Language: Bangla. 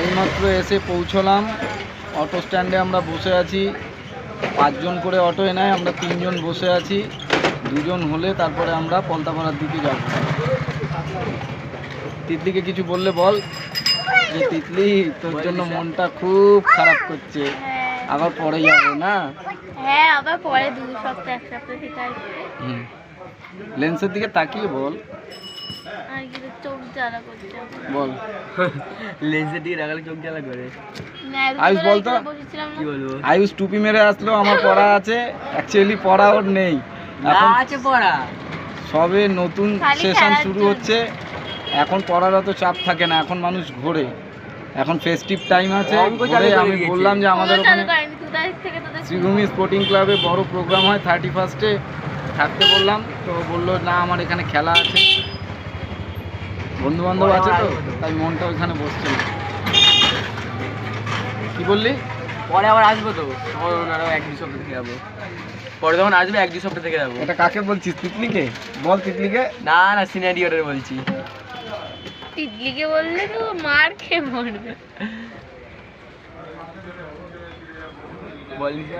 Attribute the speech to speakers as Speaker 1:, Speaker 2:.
Speaker 1: এইমাত্র এসে পৌঁছলাম। অটো স্ট্যান্ডে আমরা বসে আছি। পাঁচজন করে অটো এনায় আমরা তিনজন বসে আছি। দুজন হলে তারপরে আমরা পলতাপাড়ার দিকে যাব। তিতলিকে কিছু বললে বল। যে তিতলি তোর জন্য মনটা খুব খারাপ করছে। আবার পরে যাব না?
Speaker 2: হ্যাঁ আবার পরে দু সপ্তাহ এক সপ্তাহ থেকে আসবে
Speaker 1: লেন্সের দিকে তাকিয়ে বল।
Speaker 2: জ্বালা করছে।
Speaker 1: বল।
Speaker 3: লেন্সের দিকে রাখালে চোখ জ্বালা করে?
Speaker 1: আয়ুষ বলতো?
Speaker 2: এখানে বসেছিলাম না।
Speaker 3: কি বলব?
Speaker 1: আয়ুষ টুপি মেরে আসলো আমার পড়া আছে। অ্যাকচুয়ালি পড়া ওর নেই। এখন
Speaker 3: আছে পড়া।
Speaker 1: সবে নতুন সেশন শুরু হচ্ছে। এখন পড়ার অত চাপ থাকে না এখন মানুষ ঘোরে। এখন ফেস্টিভ টাইম আছে আমি বললাম যে আমাদের ওখানে। শ্রীভূমি স্পোর্টিং ক্লাবে বড় প্রোগ্রাম হয় থার্টি ফার্স্টে থাকতে বললাম তো বলল না আমার এখানে খেলা আছে। বন্ধু বান্ধব আছে তো তাই মনটা ওইখানে বসছে কি বললি?
Speaker 3: পরে আবার আসব তো। এক দু সপ্তাহ থেকে যাব। পরে যখন আসবে এক দু সপ্তাহ থেকে যাব।
Speaker 1: এটা কাকে বলছিস তিতলিকে? বল তিতলিকে।
Speaker 3: না না সিনারিওটার বলছি।
Speaker 2: টিকলিকে বললে তো মার খেয়ে মরবে।
Speaker 3: বলিস